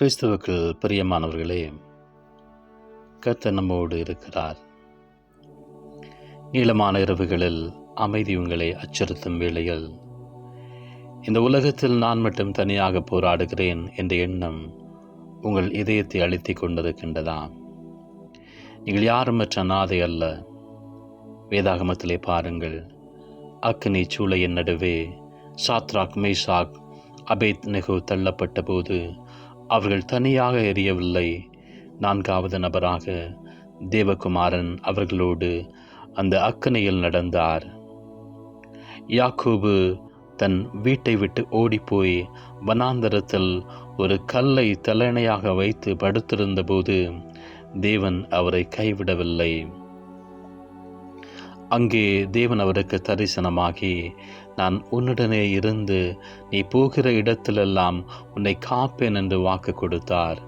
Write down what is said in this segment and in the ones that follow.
கிறிஸ்துவுக்கு பிரியமானவர்களே கர்த்தர் நம்மோடு இருக்கிறார். நீளமான இரவுகளில் அமைதி உங்களை அச்சுறுத்தும் வேளையில் இந்த உலகத்தில் நான் மட்டும் தனியாக போராடுகிறேன் என்ற எண்ணம் உங்கள் இதயத்தை அழுத்திக் கொண்டிருக்கின்றதா? நீங்கள் யாரும் மற்ற அநாதை அல்ல. வேதாகமத்திலே பாருங்கள் அக்னி சூளையின் நடுவே சாத்ராக் மேசாக் அபேத் நெகு தள்ளப்பட்ட போது அவர்கள் தனியாக எரியவில்லை. நான்காவது நபராக தேவகுமாரன் அவர்களோடு அந்த அக்கனையில் நடந்தார். யாக்கோபு தன் வீட்டை விட்டு ஓடிப்போய் வனாந்தரத்தில் ஒரு கல்லை தலைணையாக வைத்து படுத்திருந்தபோது தேவன் அவரை கைவிடவில்லை. அங்கே தேவன் அவருக்கு தரிசனமாகி நான் உன்னுடனே இருந்து நீ போகிற இடத்திலெல்லாம் உன்னை காப்பேன் என்று வாக்கு கொடுத்தார்.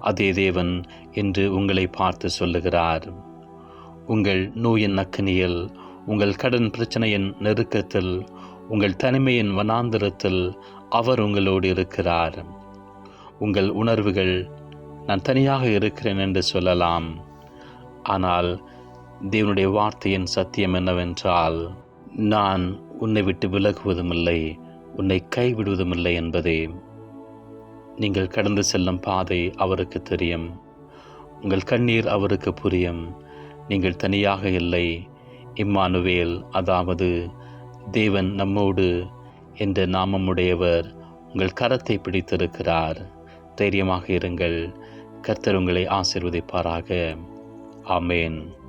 அதே தேவன் என்று உங்களை பார்த்து சொல்லுகிறார் உங்கள் நோயின் நக்கினியில் உங்கள் கடன் பிரச்சனையின் நெருக்கத்தில் உங்கள் தனிமையின் வனாந்திரத்தில் அவர் உங்களோடு இருக்கிறார். உங்கள் உணர்வுகள் நான் தனியாக இருக்கிறேன் என்று சொல்லலாம். ஆனால் தேவனுடைய வார்த்தையின் சத்தியம் என்னவென்றால் நான் உன்னை விட்டு விலகுவதுமில்லை உன்னை கைவிடுவதுமில்லை என்பதே. நீங்கள் கடந்து செல்லும் பாதை அவருக்கு தெரியும். உங்கள் கண்ணீர் அவருக்கு புரியும். நீங்கள் தனியாக இல்லை. இம்மானுவேல் அதாவது தேவன் நம்மோடு என்ற நாமமுடையவர் உங்கள் கரத்தை பிடித்திருக்கிறார். தைரியமாக இருங்கள். கர்த்தர் உங்களை ஆசிர்வதிப்பாராக. ஆமேன்.